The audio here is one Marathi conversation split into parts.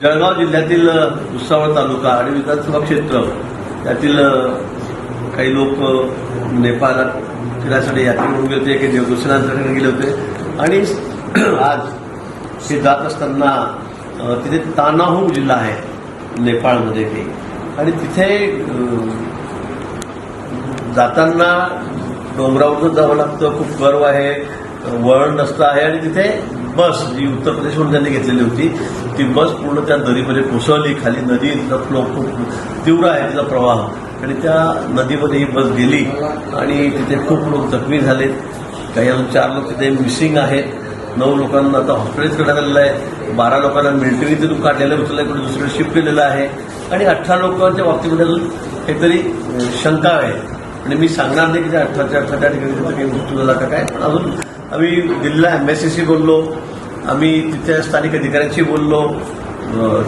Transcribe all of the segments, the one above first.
जळगाव जिल्ह्यातील भुसावळ तालुका आणि विधानसभा क्षेत्र त्यातील काही लोक नेपाळात फिरायसाठी यात्रा म्हणून गेले होते काही देवदर्शनासाठी गेले होते. आणि आज ते जात असताना तिथे तानाहू जिल्हा आहे नेपाळमध्ये काही आणि तिथे जाताना डोंगरावरून जावं लागतं खूप गर्व आहे वळण रस्ता आहे आणि तिथे बस जी उत्तर प्रदेशमधून त्यांनी घेतलेली होती. ती बस पूर्ण त्या दरीमध्ये कोसळली. खाली नदी फ्लो खूप तीव्र आहे तिचा प्रवाह. आणि त्या नदीमध्ये ही बस गेली आणि तिथे खूप लोक जखमी झालेत. काही अजून चार लोक तिथे मिसिंग आहेत. नऊ लोकांना आता हॉस्पिटल करण्यात आलेलं आहे. बारा लोकांना मिलिटरी तिथून काढलेलं उचललं कुठे दुसरीकडे शिफ्ट केलेलं आहे. आणि अठरा लोकांच्या बाबतीमध्ये अजून काहीतरी शंका आहे. आणि मी सांगणार नाही की त्या अठराच्या अठराच्या ठिकाणी काही मृत्यू झाला का काय. पण अजून आम्ही दिल्लीला एम्बॅसीशी बोललो. आम्ही तिथल्या स्थानिक अधिकाऱ्यांशी बोललो.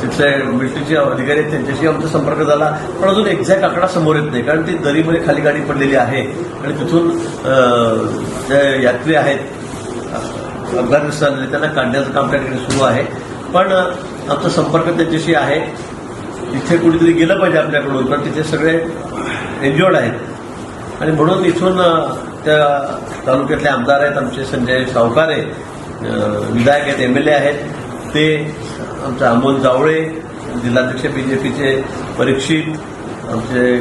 तिथले मिलिटरीचे अधिकारी आहेत त्यांच्याशी आमचा संपर्क झाला. पण अजून एक्झॅक्ट आकडा समोर येत नाही कारण ती दरीमध्ये खाली गाडी पडलेली आहे. आणि तिथून जे यात्री आहेत अफगाणिस्तान त्यांना काढण्याचं काम त्या ठिकाणी सुरू आहे. पण आमचा संपर्क त्यांच्याशी आहे. तिथे कुठेतरी गेलं पाहिजे आपल्याकडून पण तिथे सगळे एन्जॉर्ड आहेत. आणि म्हणून इथून त्या तालुक्यातले आमदार आहेत आमचे संजय सावकारे अ, विधायक आहेत एम एल ए आहेत. ते आमचे अमोल जावळे जिल्हाध्यक्ष बीजेपीचे परीक्षित आमचे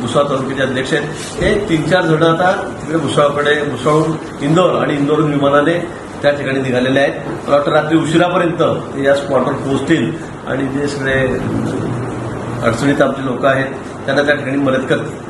भुसावळ तालुक्याचे अध्यक्ष आहेत. हे तीन चार जण आता तिकडे भुसावळकडे भुसावळून इंदोर आणि इंदोरहून विमानाने त्या ठिकाणी निघालेले आहेत. मला वाटतं रात्री उशिरापर्यंत ते या स्पॉटवर पोहोचतील आणि जे सगळे अडचणीत आमचे लोक आहेत त्यांना त्या ठिकाणी मदत करतील.